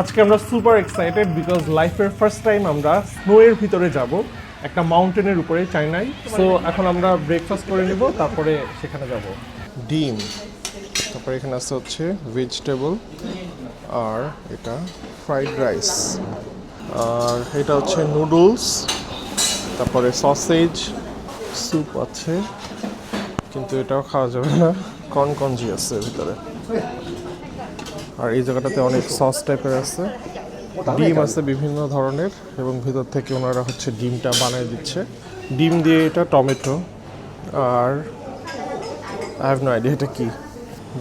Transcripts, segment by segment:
আজকে আমরা super excited because লাইফের ফার্স্ট টাইম আমরা স্নো এর ভিতরে যাব, একটা মাউন্টেনের উপরে চাইনাই সো এখন আমরা ব্রেকফাস্ট করে নিব, তারপরে সেখানে যাব। ডিম। তারপরে এখানে আছে হচ্ছে ভেজিটেবল আর এটা ফ্রাইড রাইস আর এটা হচ্ছে নুডলস তারপরে সসেজ স্যুপ আছে। কিন্তু এটাও খাওয়া যাবে না। কন কনজি আছে ভিতরে। আর এই জায়গাটাতে অনেক সস টাইপের আছে। ডিম আছে বিভিন্ন ধরনের এবং ভিতর থেকে ওনারা হচ্ছে ডিমটা বানিয়ে দিচ্ছে। ডিম দিয়ে এটা টমেটো আর আই হ্যাভ নো আইডিয়া এটা কী।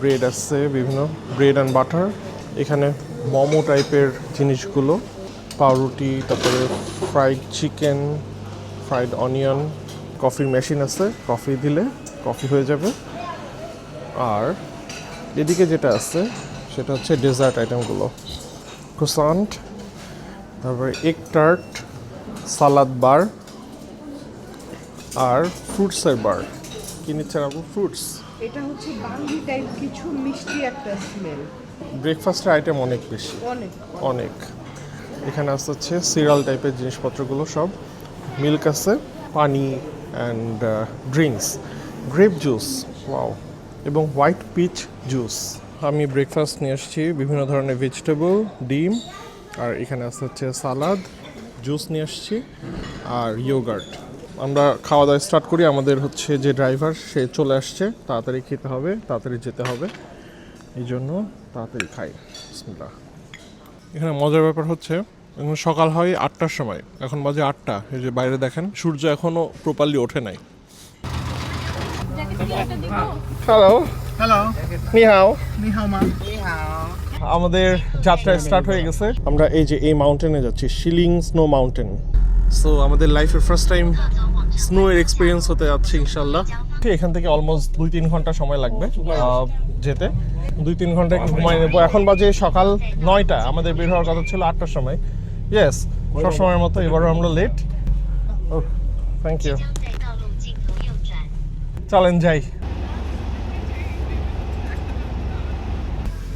ব্রেড আছে, বিভিন্ন ব্রেড অ্যান্ড বাটার এখানে মোমো টাইপের জিনিসগুলো, পাউরুটি, তারপরে ফ্রাইড চিকেন ফ্রাইড অনিয়ন কফির মেশিন আছে কফি দিলে কফি হয়ে যাবে। আর এদিকে যেটা আছে সেটা হচ্ছে ডেজার্ট আইটেমগুলো ক্রোসান্ট তারপরে এগ টার্ট সালাদ বার আর ফ্রুটসের বার কি নিচ্ছেন আপু? ফ্রুটস এটা হচ্ছে বাঙ্গি টাইপ কিছু মিষ্টি একটা স্মেল ব্রেকফাস্টের আইটেম অনেক বেশি। অনেক। অনেক। এখানে আসতে হচ্ছে সিরিয়াল টাইপের জিনিসপত্রগুলো সব। মিল্ক আছে পানি and drinks grape juice wow এবং হোয়াইট পিচ জুস আমি ব্রেকফাস্ট নিয়ে এসেছি বিভিন্ন ধরনের ভেজিটেবল ডিম আর এখানে আসতে হচ্ছে সালাদ জুস নিয়ে এসেছি আর ইয়োগার্ট আমরা খাওয়া দাওয়া স্টার্ট করি আমাদের হচ্ছে যে ড্রাইভার সে চলে আসছে তাড়াতাড়ি খেতে হবে তাড়াতাড়ি যেতে হবে এই জন্য তাড়াতাড়ি খাই বিসমিল্লাহ। এখানে মজার ব্যাপার হচ্ছে এখন সকাল হয় আটটার সময় এখন বাজে আটটা এই যে বাইরে দেখেন সূর্য এখনও প্রপারলি ওঠে নাই। হ্যালো হ্যালো নিহাও আমাদের যাত্রা স্টার্ট হয়ে গেছে। আমরা এই যে এই মাউন্টেনে যাচ্ছি শিলিং স্নো মাউন্টেন সো আমাদের লাইফের ফার্স্ট টাইম স্নো এর এক্সপিরিয়েন্স হতে যাচ্ছে ইনশাল্লাহ এখান থেকে অলমোস্ট দুই তিন ঘণ্টা সময় লাগবে যেতে। দুই তিন ঘণ্টা একটু ঘুমাই নেব। এখন বাজে সকাল নয়টা আমাদের বের হওয়ার কথা ছিল আটটার সময়। ইয়েস সব সময়ের মতো এবারও আমরা লেট ও থ্যাংক ইউ চলেন যাই।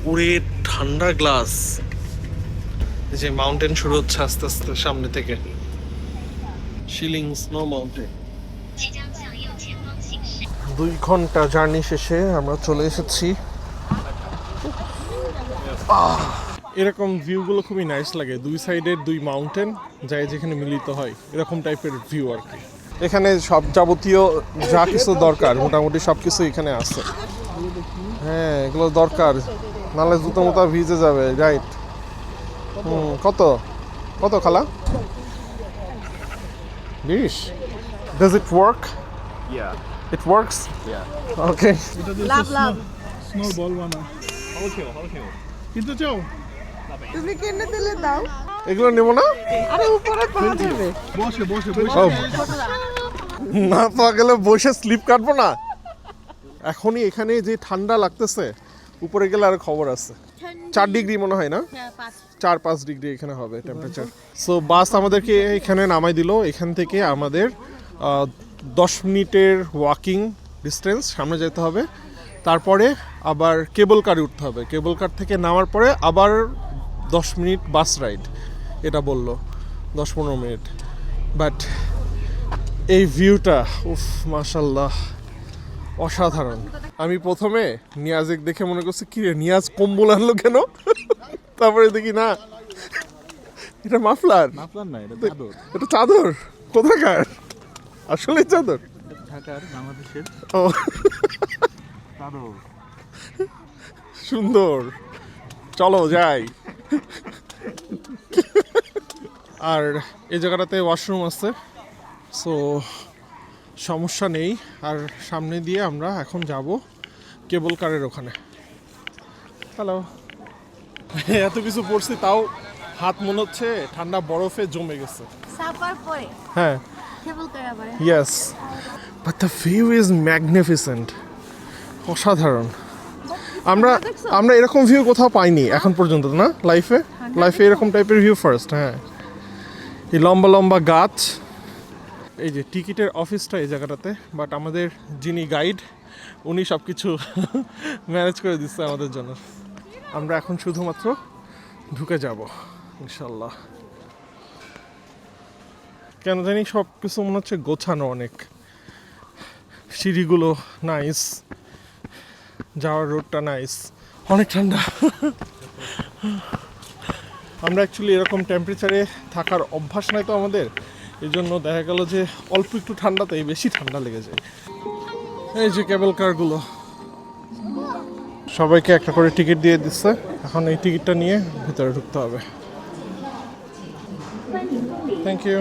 উপরে ঠান্ডা গ্লাস। যে মাউন্টেন শুরু হচ্ছে আস্তে আস্তে সামনে থেকে। শিলিং স্নো মাউন্টেন দুই ঘণ্টা জার্নি শেষে আমরা চলে এসেছি। এরকম ভিউগুলো খুবই নাইস লাগে। দুই সাইডের দুই মাউন্টেন যাই যেখানে মিলিত হয় এরকম টাইপের ভিউ আর কি। এখানে সব যাবতীয় যা কিছু দরকার মোটামুটি সব কিছু এখানে আছে। হ্যাঁ এগুলো দরকার। নাহলে জুতো মোতা ভিজে যাবে রাইট হুম কত? কত খালা? বিশ? Does it work Yeah. It works okay love love. Snowball বানা। কিনতে চাও? তুমি কিনে দিলে? দাও। এগুলো নেব না? আরে উপরে পাওয়া যাবে। বসে বসে বসে। না পাওয়া গেলে বসে স্লিপ কাটবো না। এখনই এখানে যে ঠান্ডা লাগতেছে উপরে গেলে আর খবর আছে। চার ডিগ্রি মনে হয় না? চার পাঁচ ডিগ্রি এখানে হবে টেম্পারেচার সো বাস আমাদেরকে এখানে নামাই দিল। এখান থেকে আমাদের দশ মিনিটের ওয়াকিং ডিস্টেন্স সামনে যেতে হবে। তারপরে আবার কেবল কারে উঠতে হবে। কেবল কার থেকে নামার পরে আবার দশ মিনিট বাস রাইড এটা বলল। দশ পনেরো মিনিট। বাট এই ভিউটা উফ মাশাল্লাহ অসাধারণ। আমি প্রথমে নিয়াজেক দেখে মনে করছি কি রে নিয়াজ কম্বল আনলো কেন? তারপরে দেখি না এটা মাফলার। আপনার না, এটা চাদর। এটা চাদর কোথাকার? আসলে চাদর। ঢাকার বাংলাদেশের। ও। চাদর। সুন্দর। চলো যাই। আর এই জায়গাটাতে ওয়াশরুম আছে সো সমস্যা নেই। আর সামনে দিয়ে আমরা এখন যাব কেবল কারের ওখানে। হ্যালো এত কিছু পড়ছি তাও হাত মনে হচ্ছে ঠান্ডা বরফে জমে গেছে। হ্যাঁ। Yes but the view is magnificent অসাধারণ। আমরা আমরা এরকম ভিউ কোথাও পাইনি এখন পর্যন্ত না? লাইফে লাইফে এরকম টাইপের ভিউ ফার্স্ট হ্যাঁ। এই লম্বা লম্বা গাছ এই যে টিকিটের অফিসটা এই জায়গাটাতে বাট আমাদের যিনি গাইড উনি সব কিছু ম্যানেজ করে দিচ্ছে আমাদের জন্য। আমরা এখন শুধুমাত্র ঢুকে যাব ইনশাল্লাহ কেন জানি সব কিছু মনে হচ্ছে গোছানো অনেক। সিঁড়িগুলো নাইস যাওয়ার রোডটা নাইস অনেক ঠান্ডা। আমরা অ্যাকচুয়ালি এরকম টেম্পারেচারে থাকার অভ্যাস নাই তো আমাদের। এই জন্য দেখা গেল যে অল্প একটু ঠান্ডাতেই বেশি ঠান্ডা লেগে যায় এই যে কেবল কারগুলো সবাইকে একটা করে টিকিট দিয়ে দিচ্ছে। এখন এই টিকিটটা নিয়ে ভিতরে ঢুকতে হবে। থ্যাংক ইউ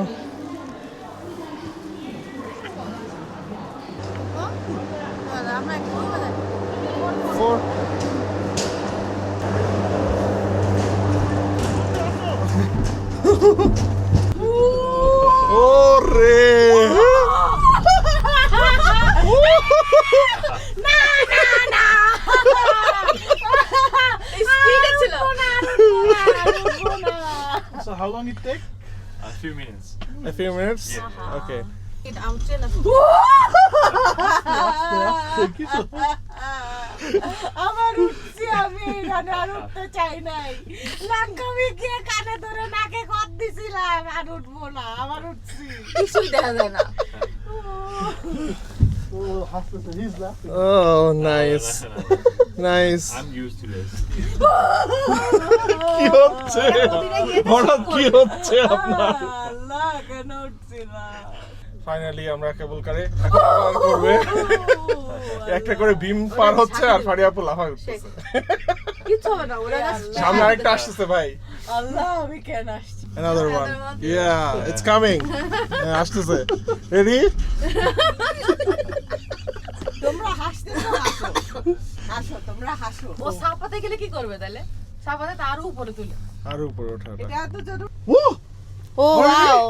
আমরা একটু ঘুরে যাই। ফোর ওরে স্পিডে ছিল So how long it take? A few minutes. A few minutes? Okay. আমছে না আমার উঠছি আমি এখানে আর উঠতে চাই নাই লাঙ্কামি গিয়ে কানে ধরে নাকে কত দিছিলাম আর উঠবো না আমার উঠছি কিছুই দেখা যায় না Oh, nice. nice. I'm used to this. কি হচ্ছে হঠাৎ কি হচ্ছে আপনার আল্লাহ কেন উঠছিলাম ফাইনালি আমরা কেবল কারে করবে একটা করে বিম পার হচ্ছে আর ফারিয়া আপু লাফা উঠতেছে কিছু হবে না ওরা সামনে আরেকটা আসতেছে ভাই আল্লাহ আমি কেন আসছি another one. yeah it's coming. আসতেছে তোমরা হাসতেছো হাসো। হাসো তোমরা হাসো। ও সাপাতে গেলে কি করবে তাহলে? সাপাতে তো আরও উপরে তুলে। আর উপরে ওঠাটা। এটা তো যদি ও! ও wow.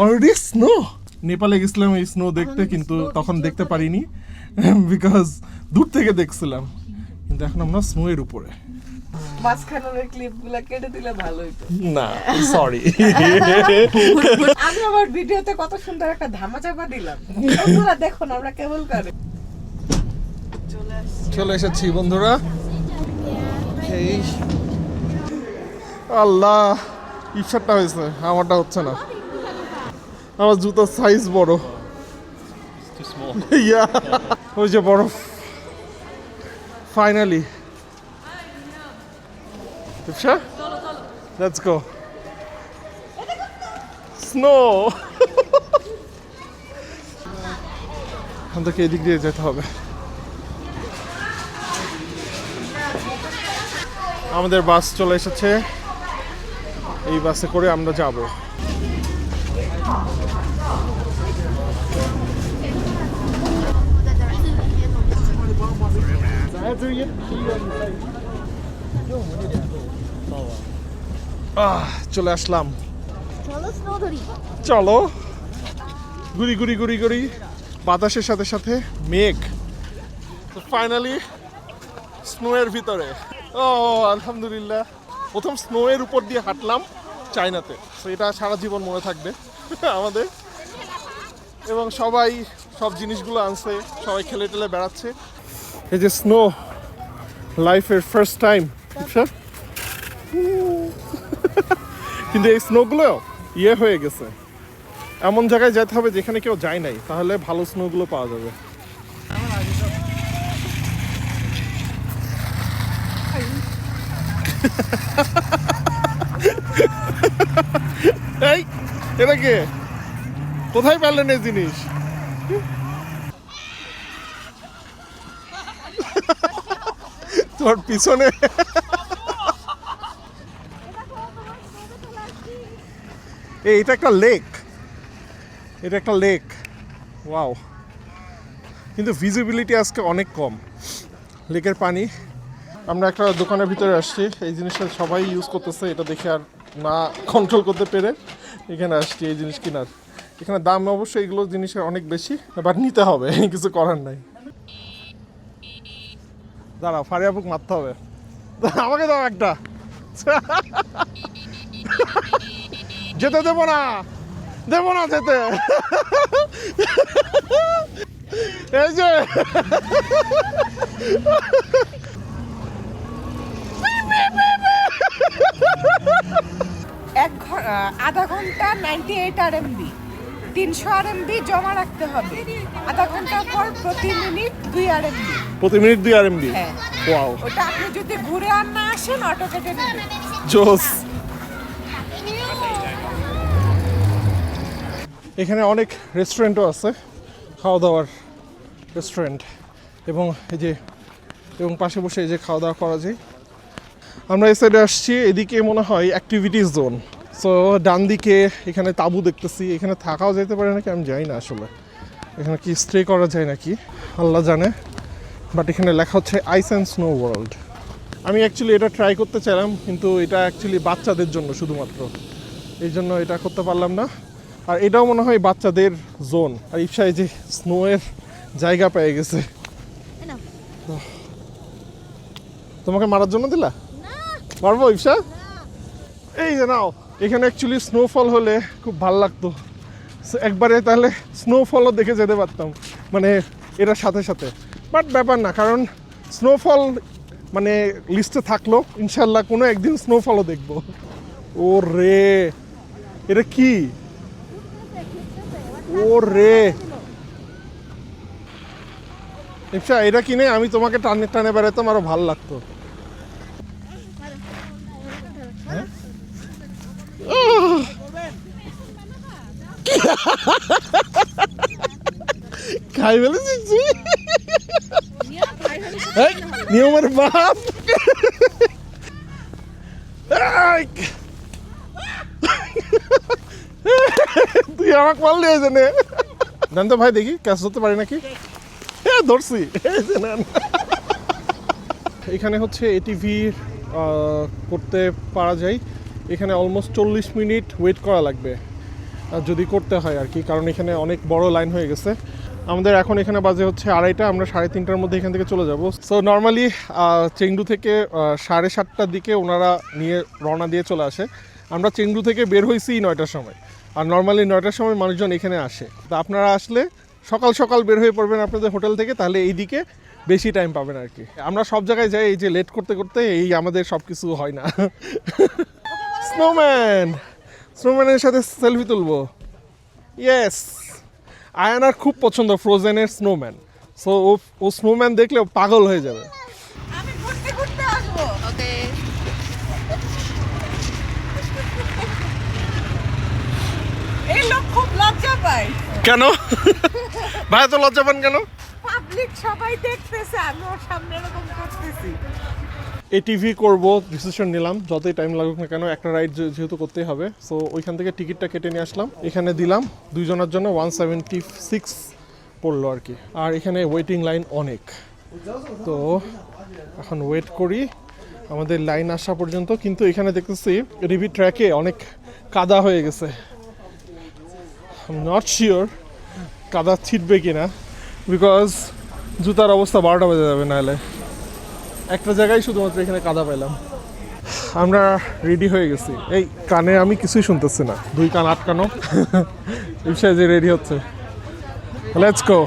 অলরেডি স্নো নেপালে গেছিলাম এই স্নো দেখতে কিন্তু তখন দেখতে পারিনি। বিকজ দূর থেকে দেখছিলাম। কিন্তু এখন আমরা স্নো এর উপরে। মাঝখানের ক্লিপগুলা কেটে দিলে ভালো হইতো না সরি আমি আমার ভিডিওতে কত সুন্দর একটা ধামা দিলাম। বন্ধুরা দেখো না আমরা কেবল করে। চলে এসেছি বন্ধুরা। এই আল্লাহ ইফসারটা হয়েছে আমারটা হচ্ছে না। আমার জুতার সাইজ বড়। ইয়া ওই যে বরফ। Finally Ipsa let's go snow আমাদেরকে এদিক দিয়ে যেতে হবে। আমাদের বাস চলে এসেছে। এই বাসে করে আমরা যাব। চলে আসলাম। চলো স্নো গুড়ি গুড়ি গুড়ি গুড়ি বাতাসের সাথে সাথে মেঘ। ফাইনালি স্নোয়ের ভিতরে। ও আলহামদুলিল্লাহ। প্রথম স্নোয়ের উপর দিয়ে হাঁটলাম চায়নাতে। তো এটা সারা জীবন মনে থাকবে আমাদের। এবং সবাই সব জিনিসগুলো আনছে সবাই খেলে টেলে বেড়াচ্ছে। এই যে স্নো লাইফের ফার্স্ট টাইম কিন্তু এই স্নোগুলো ইয়ে হয়ে গেছে। এমন জায়গায় যেতে হবে যেখানে কেউ যায় নাই, তাহলে ভালো স্নোগুলো পাওয়া যাবে। এই, এটা কে? কোথায় পেলেন এই জিনিস? তোর পিছনে। এটা একটা লেক এটা একটা লেক ওয়াও কিন্তু ভিজিবিলিটি আজকে অনেক কম। লেকের পানি। আমরা একটা দোকানের ভিতরে আসছি। এই জিনিসটা সবাই ইউজ করতেছে। এটা দেখে আর না কন্ট্রোল করতে পেরে এখানে আসছি এই জিনিস কেনার। এখানে দাম অবশ্যই এগুলো জিনিসের অনেক বেশি বাট নিতে হবে। কিছু করার নাই। দাঁড়াও, ফারিয়া বুক মারতে হবে। আমাকে দাও একটা। যেতে দেবো না। দেবো না যেতে। এই যে। আধা ঘণ্টা নাইনটি এইট আর এমবি তিনশো আর এমবি জমা রাখতে হবে। আধা ঘণ্টা পর প্রতি মিনিট দুই আর এমবি প্রতি মিনিট দুই আর এমবি হ্যাঁ। ওয়াও ওটা আপনি যদি ঘুরে আর না আসেন অটো কেটে নেবে জোস। এখানে অনেক রেস্টুরেন্টও আছে খাওয়া দাওয়ার রেস্টুরেন্ট এবং এই যে এবং পাশে বসে এই যে খাওয়া দাওয়া করা যায়। আমরা এই সাইডে আসছি এদিকে মনে হয় অ্যাক্টিভিটিস জোন সো ডান দিকে এখানে তাঁবু দেখতেছি। এখানে থাকাও যেতে পারে নাকি? আমি জানি না আসলে। এখানে কি স্টে করা যায় নাকি? আল্লাহ জানে। বাট এখানে লেখা হচ্ছে আইস অ্যান্ড স্নো ওয়ার্ল্ড আমি অ্যাকচুয়ালি এটা ট্রাই করতে চাইলাম কিন্তু এটা অ্যাকচুয়ালি বাচ্চাদের জন্য শুধুমাত্র। এই জন্য এটা করতে পারলাম না। আর এটাও মনে হয় বাচ্চাদের জোন আর ইপসায় যে স্নোয়ের জায়গা পেয়ে গেছে। তোমাকে মারার জন্য দিলা? মারবো ইপসা এই যে নাও এখানে অ্যাকচুয়ালি স্নোফল হলে খুব ভালো লাগতো। একবারে তাহলে স্নোফলও দেখে যেতে পারতাম। মানে এটার সাথে সাথে। বাট ব্যাপার না কারণ স্নোফল মানে লিস্টে থাকল ইনশাল্লাহ কোনো একদিন স্নোফলও দেখব। ও রে এটা কি? ও রে ইপসা এটা কিনে আমি তোমাকে টানে টানে বেড়াতাম আরও ভালো লাগতো। হ্যাঁ? খাই ফেলেছিস নিয়মের বাপ! তুই আমাকে মারলি এই জন্যে। দেন তো ভাই, দেখি ক্যাশ ধরতে পারি নাকি? হ্যাঁ ধরছি। নেন। এখানে হচ্ছে এটিভি করতে পারা যায়। এখানে অলমোস্ট চল্লিশ মিনিট ওয়েট করা লাগবে। যদি করতে হয় আর কি, কারণ এখানে অনেক বড় লাইন হয়ে গেছে। আমাদের এখন এখানে বাজে হচ্ছে আড়াইটা, আমরা সাড়ে তিনটার মধ্যে এখান থেকে চলে যাব। সো নর্মালি চেংডু থেকে সাড়ে সাতটার দিকে ওনারা নিয়ে রওনা দিয়ে চলে আসে। আমরা চেংডু থেকে বের হয়েছি নয়টার সময়। আর নর্মালি নয়টার সময় মানুষজন এখানে আসে। তো আপনারা আসলে সকাল সকাল বের হয়ে পড়বেন আপনাদের হোটেল থেকে, তাহলে এই দিকে বেশি টাইম পাবেন আর কি। আমরা সব জায়গায় যাই, এই যে লেট করতে করতে এই আমাদের সব কিছু হয় না। স্নোম্যান স্নোম্যানের সাথে সেলফি তুলবো। ইয়েস আয়ানার খুব পছন্দ ফ্রোজেনের স্নোম্যান সো ও ও স্নোম্যান দেখলে পাগল হয়ে যাবে। আমি ঘুরতে ঘুরতে আসব। ওকে। এই লোক খুব লজ্জা পায়। কেন? ভাই তো লজ্জা পান কেন? পাবলিক সবাই দেখতেছে আমি ওর সামনে এরকম করতেছি। এটিভি করব ডিসিশন নিলাম, যতই টাইম লাগুক না কেন, একটা রাইড যেহেতু করতেই হবে। সো ওইখান থেকে টিকিটটা কেটে নিয়ে আসলাম। এখানে দিলাম দুইজনের জন্য ওয়ান সেভেন্টি সিক্স পড়ল আর কি। আর এখানে ওয়েটিং লাইন অনেক। তো, এখন ওয়েট করি। আমাদের লাইন আসা পর্যন্ত, কিন্তু এখানে দেখতেছি রিভি ট্র্যাকে অনেক কাদা হয়ে গেছে। নট শিওর কাদা ছিটবে কিনা বিকজ জুতার অবস্থা বারোটা বেজে যাবে নাহলে। একটা জায়গায় শুধুমাত্র এখানে কাদা পেলাম আমরা রেডি হয়ে গেছি। এই কানে আমি কিছুই শুনতেছি না। দুই কান আটকানো ইপসায় যে রেডি হচ্ছে। লেটস গো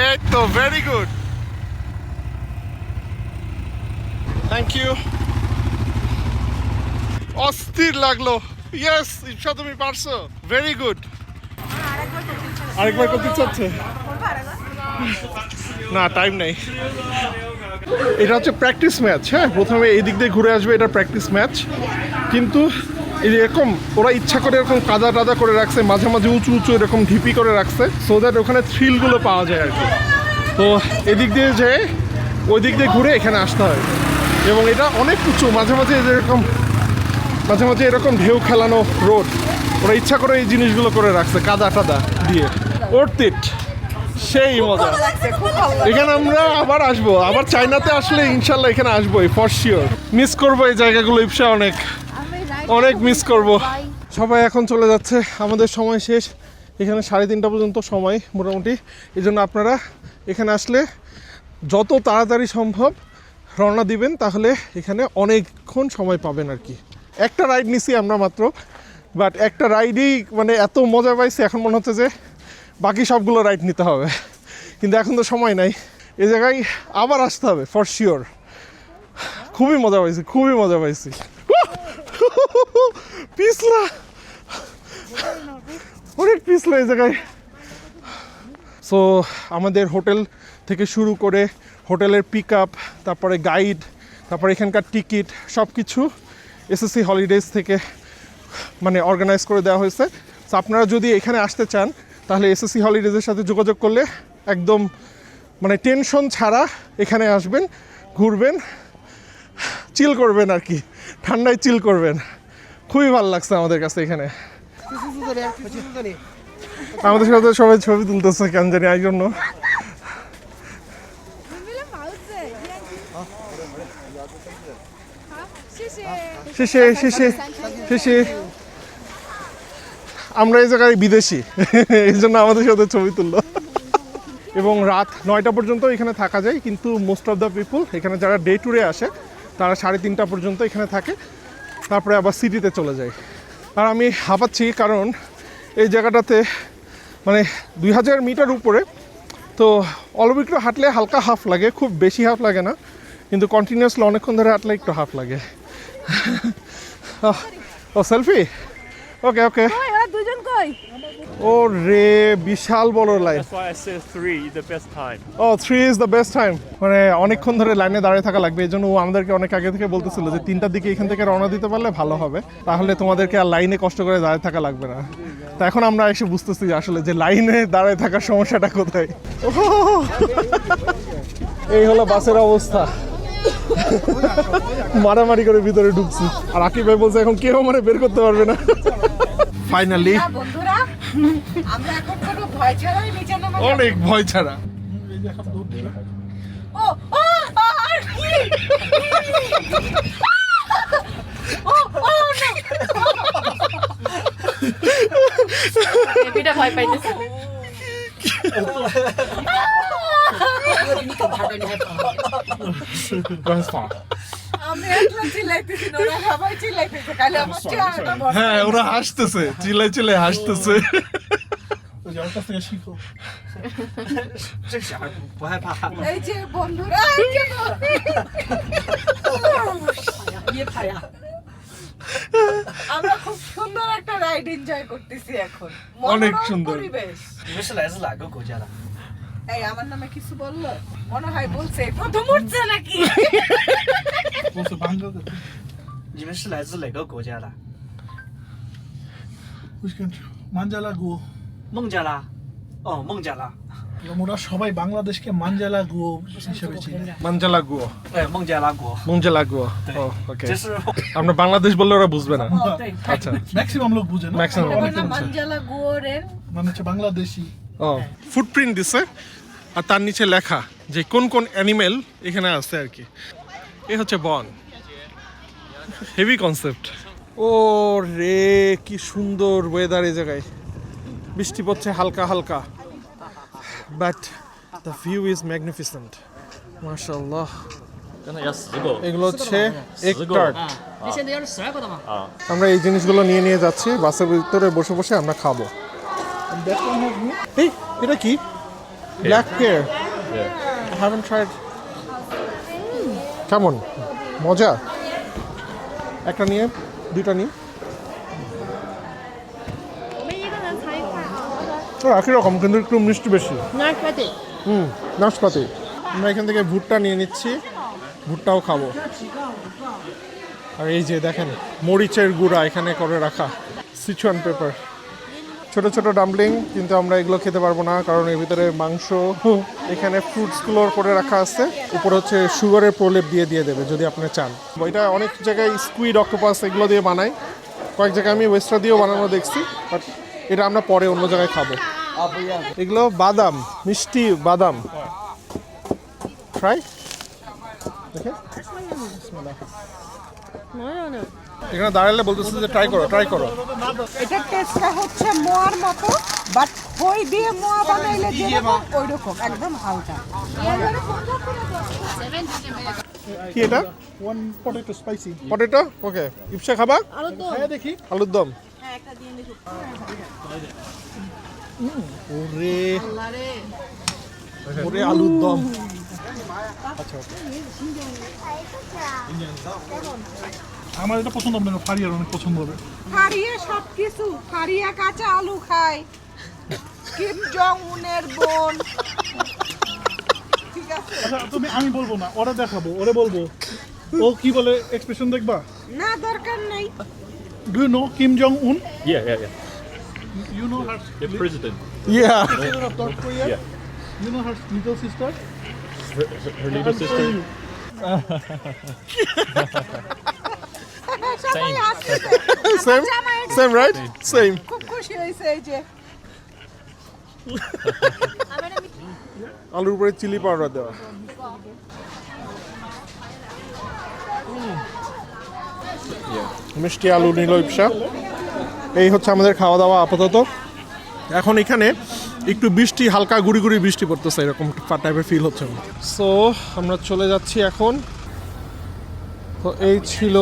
এই তো ভেরি গুড থ্যাংক ইউ অস্থির লাগল। ইয়েস ইপসা তুমি পারছ। ভেরি গুড আরেকবার করতে চাচ্ছে? না টাইম নেই। এটা হচ্ছে প্র্যাকটিস ম্যাচ হ্যাঁ? প্রথমে এই দিক দিয়ে ঘুরে আসবে, এটা প্র্যাকটিস ম্যাচ কিন্তু এরকম, ওরা ইচ্ছা করে এরকম কাদা টাদা করে রাখছে, মাঝে মাঝে উঁচু উঁচু এরকম ঢিপি করে রাখছে সো দ্যাট ওখানে থ্রিলগুলো পাওয়া যায় আর কি। তো এদিক দিয়ে যে, ওই দিক দিয়ে ঘুরে এখানে আসতে হয়। এবং এটা অনেক উঁচু, মাঝে মাঝে এরকম, মাঝে মাঝে এরকম ঢেউ খেলানো রোড ওরা ইচ্ছা করে এই জিনিসগুলো করে রাখছে, কাদা টাদা। দিয়ে। ওর্থ সেই মজা। এখানে আমরা আবার আসব। আবার চাইনাতে আসলে ইনশাল্লাহ এখানে আসবোই ফর শিওর মিস করব এই জায়গাগুলো ইপসা অনেক। অনেক মিস করব। সবাই এখন চলে যাচ্ছে। আমাদের সময় শেষ। এখানে সাড়ে তিনটা পর্যন্ত সময় মোটামুটি। এই জন্য আপনারা এখানে আসলে যত তাড়াতাড়ি সম্ভব রওনা দিবেন তাহলে এখানে অনেকক্ষণ সময় পাবেন আর কি। একটা রাইড নিছি আমরা মাত্র। বাট একটা রাইডেই মানে এত মজা পাইছি, এখন মনে হচ্ছে যে বাকি সবগুলো রাইড নিতে হবে। কিন্তু এখন তো সময় নাই। এই জায়গায় আবার আসতে হবে ফর শিওর খুবই মজা পাইছি, খুবই মজা পাইছি। পিছলা! অনেক পিছলা এই জায়গায়। সো আমাদের হোটেল থেকে শুরু করে হোটেলের পিক আপ তারপরে গাইড তারপরে এখানকার টিকিট সব কিছু এসএসসি হলিডেজ থেকে মানে অর্গানাইজ করে দেওয়া হয়েছে। সো আপনারা যদি এখানে আসতে চান তাহলে এসএসসি হলিডেজের সাথে যোগাযোগ করলে একদম মানে টেনশন ছাড়া এখানে আসবেন ঘুরবেন চিল করবেন আর কি ঠান্ডায় চিল করবেন। খুবই ভালো লাগছে আমাদের কাছে এখানে। আমাদের সাথে সবাই ছবি তুলতেছে কেন জানি এই জন্য। শেষে শেষে শেষে। আমরা এই জায়গায় বিদেশি। এই জন্য আমাদের সাথে ছবি তুললো। এবং রাত নয়টা পর্যন্ত এখানে থাকা যায়, কিন্তু মোস্ট অফ দ্য পিপুল এখানে যারা ডে ট্যুরে আসে, তারা সাড়ে তিনটা পর্যন্ত এখানে থাকে। তারপরে আবার সিটিতে চলে যায়। আর আমি হাঁপাচ্ছি কারণ এই জায়গাটাতে মানে দুই হাজার মিটার উপরে, তো অল্প একটু হাঁটলে হালকা হাফ লাগে, খুব বেশি হাফ লাগে না, কিন্তু কন্টিনিউয়াসলি অনেকক্ষণ ধরে হাঁটলে একটু হাফ লাগে। ও সেলফি ওকে ওকে দুজন কই? ও রে বিশাল বড় line. O three is the best time মানে অনেকক্ষণ ধরে লাইনে দাঁড়িয়ে থাকা লাগবে। এই জন্য ও আমাদেরকে অনেক আগে থেকে বলতেছিল যে তিনটার দিকে এখান থেকে রওনা দিতে পারলে ভালো হবে। তাহলে তোমাদেরকে আর লাইনে কষ্ট করে দাঁড়িয়ে থাকা লাগবে না। তা এখন আমরা এসে বুঝতেছি যে আসলে যে লাইনে দাঁড়িয়ে থাকার সমস্যাটা কোথায়। ওহ! এই হলো বাসের অবস্থা। মারামারি করে ভিতরে ঢুকছি। আর আকিব ভাই বলছে এখন কেউ মানে বের করতে পারবে না। ফাইনালি বন্ধুরা আমরা এখন কোনো ভয় ছাড়াই নিচে নামা অনেক ভয় ছাড়া। ও ও ও, আর কি? ও ও বেবিটা ভয় পাইতেছে। চিল্লাইতেছি ওরা সবাই চিল্লাইতেছে কালে আমার চেহারাটা বড়। হ্যাঁ ওরা হাসতেছে চিল্লাই চিল্লাই হাসতেছে। এই যে বন্ধুরা আমরা খুব সুন্দর একটা রাইড এনজয় করতেছি এখন। অনেক সুন্দর। পরিবেশ। 你们 是来自哪个国家的？ এই আমার নামে কিছু বললো মনে হয় বলছে প্রথম উঠছে নাকি 我是邦哥的。你们是来自哪个国家的？ Which country? মানজালা গো 孟加拉。哦，孟加拉。 ওরা সবাই বাংলাদেশকে মানজালা গো হিসেবে চিনে মানজালা গুয়া 对，孟加拉国。 মঞ্জালা গুয়া ও ওকে 这是 আমরা বাংলাদেশ বললে ওরা বুঝবে না 哦，对， আচ্ছা ম্যাক্সিমাম লোক বুঝে না Maximum এটা অনেকে না বুঝে। মানজালা গুয়োরের মানে হচ্ছে বাংলাদেশি ও। ফুটপ্রিন্ট দিছে আর তার নিচে লেখা যে কোন কোন অ্যানিমেল এখানে আছে আর কি। এ হচ্ছে বন। হেভি কনসেপ্ট ও রে কি সুন্দর ওয়েদার এই জায়গায়। বৃষ্টি পড়ছে হালকা হালকা। But the view is magnificent মার্শাল্লাহ এগুলো হচ্ছে এগ আমরা এই জিনিসগুলো নিয়ে নিয়ে যাচ্ছি বাসের ভিতরে বসে বসে আমরা খাব। এই এটা কি? Black pear I haven't tried. কেমন মজা। একটা নিয়ে দুইটা নিয়ে। তো একই রকম কিন্তু একটু মিষ্টি বেশি। হুম নাশপাতি। আমরা এখান থেকে ভুট্টা নিয়ে নিচ্ছি। ভুট্টাও খাব। আর এই যে দেখেন মরিচের গুঁড়া এখানে করে রাখা। সিচুয়ান পেপার ছোট ছোট ডাম্পলিং কিন্তু আমরা এগুলো খেতে পারব না, কারণ এর ভিতরে মাংস, এখানে ফ্রুটসগুলো করে রাখা আছে। উপরে হচ্ছে সুগারের প্রলেপ দিয়ে দিয়ে দেবে, যদি আপনি চান। এটা অনেক জায়গায় স্কুইড অক্টোপাস এগুলো দিয়ে বানায়। কয়েক জায়গায় আমি ওয়েস্টার দিয়েও বানানো দেখছি বাট এটা আমরা পরে অন্য জায়গায় খাব। এগুলো বাদাম, মিষ্টি বাদাম। ফ্রাই দেখে? এখানে দাঁড়ালে বলতেছে যে ট্রাই করো ট্রাই করো। এটা টেস্টটা হচ্ছে মোয়ার মতো বাট খই দিয়ে মোয়া বানাইলে যেরকম ওই রকম একদম হালকা। কি এটা? One potato spicy potato okay Ipsa খাবা হ্যাঁ দেখি। আলুর দম। ওরে। ওরে আলুর দম। আচ্ছা আমার এটা পছন্দ হবে না ফারিয়ার অনেক পছন্দ হবে। ফারিয়া সব কিছু ফারিয়া কাঁচা আলু খায়। কিম জং উনের বোন। ঠিক আছে? আচ্ছা তুমি আমি বলব না ওরা দেখাবো ওরে বলব। ও কি বলে এক্সপ্রেশন দেখবা? না দরকার নেই। ডু নো কিম জং উন Yeah, yeah, yeah. You know her The president. Yeah leader of North Korea Yeah. you know her little sister? Her, her, her little sister. Same এটা সেম রাইট সেম খুব খুশি হয়েছে এই যে। আলুর উপরে chilli powder দেওয়া। মিষ্টি আলু নিল ইপসা এই হচ্ছে আমাদের খাওয়া দাওয়া আপাতত। এখন এখানে একটু বৃষ্টি হালকা গুড়ি গুড়ি বৃষ্টি পড়তেছে এরকম টাইপের ফিল হচ্ছে সো আমরা চলে যাচ্ছি এখন তো এই ছিল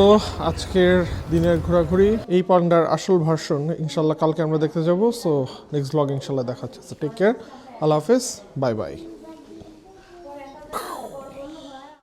আজকের দিনের ঘোরাঘুরি। এই পান্ডার আসল ভার্সন ইনশাল্লাহ কালকে আমরা দেখতে যাব। সো নেক্সট ব্লগ ইনশাল্লাহ দেখাচ্ছে। সো টেক কেয়ার আল্লাহ হাফেজ বাই বাই